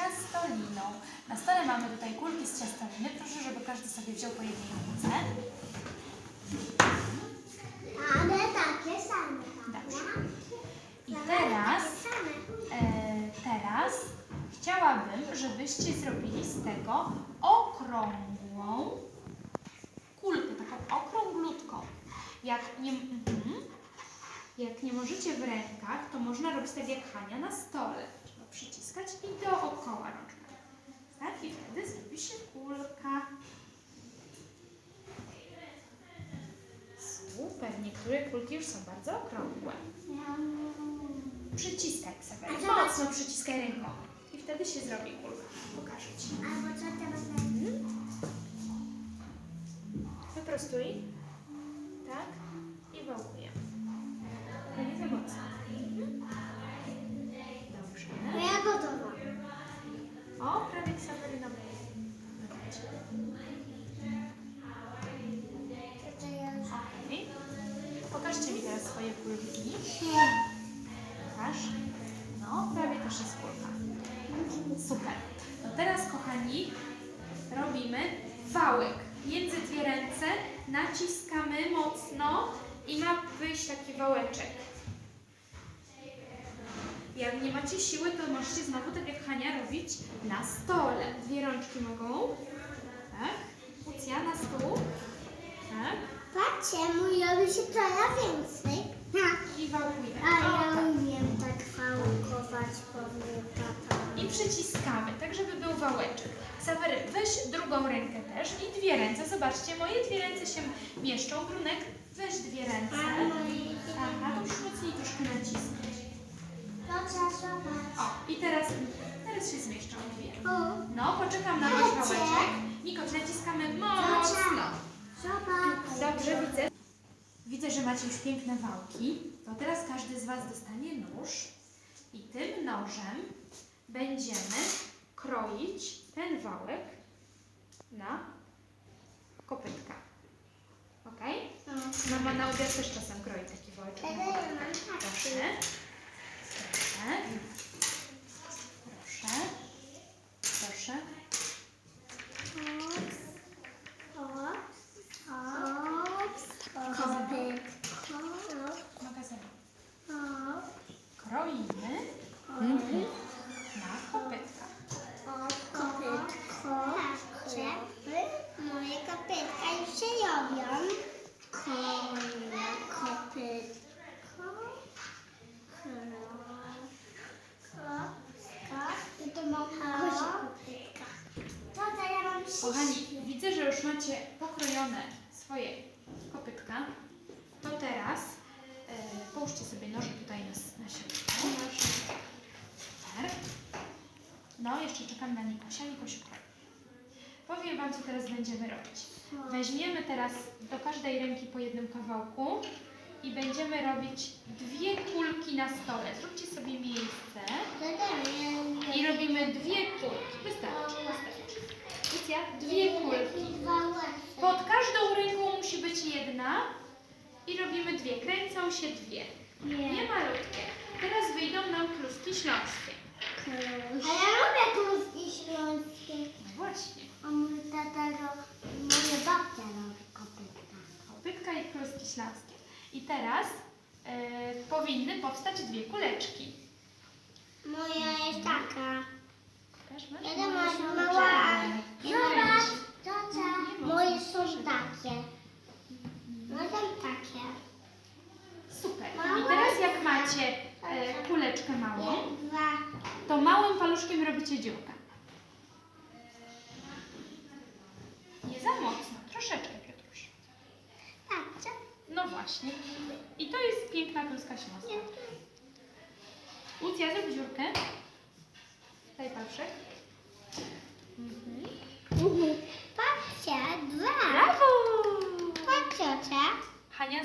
ciastoliną. Na stole mamy tutaj kulki z ciastoliny. Proszę, żeby każdy sobie wziął po jednej kulce. Ale takie same. Dobrze. I teraz, e, teraz chciałabym, żebyście zrobili z tego okrągłą kulkę, taką okrąglutką. Jak nie, mhm. jak nie możecie w rękach, to można robić tak jak Hania na stole. Przyciskać i dookoła rączką. Tak? I wtedy zrobi się kulka. Super, niektóre kulki już są bardzo okrągłe. Przyciskaj Ksawery, mocno przyciskaj ręką. I wtedy się zrobi kulka. Pokażę Ci. Wyprostuj. O, prawie Ksawery na. Okej. Pokażcie mi teraz swoje kulki. Pokaż. No, prawie też jest kulka. Super. To teraz, kochani, robimy wałek. Między dwie ręce naciskamy mocno i ma wyjść taki wałeczek. Macie siły, to możecie znowu, tak jak Hania, robić na stole. Dwie rączki mogą. Tak. Lucja na stół. Tak. Patrzcie, mój robi się coraz więcej. Ha. I wałkujemy. A ja tak. umiem tak fałkować, powiem tata. I przyciskamy, tak żeby był wałeczek. Sawery, weź drugą rękę też i dwie ręce. Zobaczcie, moje dwie ręce się mieszczą. Brunek, weź dwie ręce. No, poczekam na wasz wałeczek. Nikoś, naciskamy mocno. Dobrze, widzę. Widzę, że macie już piękne wałki. To teraz każdy z Was dostanie nóż i tym nożem będziemy kroić ten wałek na kopytka. Ok? Mama na obiad też czasem kroi taki wałeczek. Tego na ja kopytka. mam tak. Proszę. Proszę. Proszę. Proszę. Magazyn. Kroimy na kopytka. Moje kopytka już się robią. Kolejne kopytko. I to mam kozie kopytka. To to ja mam Kochani, widzę, że już macie pokrojone swoje kopytka. To teraz e, połóżcie sobie noże tutaj na, na środku. Super. No, jeszcze czekam na Nikosia. Nikosiu kroi. Powiem Wam, co teraz będziemy robić. Weźmiemy teraz do każdej ręki po jednym kawałku i będziemy robić dwie kulki na stole. Zróbcie sobie miejsce i robimy dwie kulki. Wystarczy, wystarczy. Lucja, dwie kulki. Pod każdą ręką musi być jedna i robimy dwie. Kręcą się dwie. Nie malutkie. Teraz wyjdą nam kluski śląskie. A ja lubię kluski śląskie. No właśnie. A mój tata, moja babcia robi kopytka. Kopytka i kluski śląskie. I teraz e, powinny powstać dwie kuleczki. Moja jest taka. Pokaż, masz? Mała. kręć. tata. Moje są takie. No takie. Super. I teraz jak macie e, kuleczkę małą, Dwa. to małym paluszkiem robicie dziurkę. Nie za mocno, troszeczkę Piotruś. Tak, co? No właśnie. I to jest piękna kluska śląska. Lucja, zrób dziurkę. Daj paluszek. Mhm. Patrzcie, dwa. Brawo! Patrzcie. Hania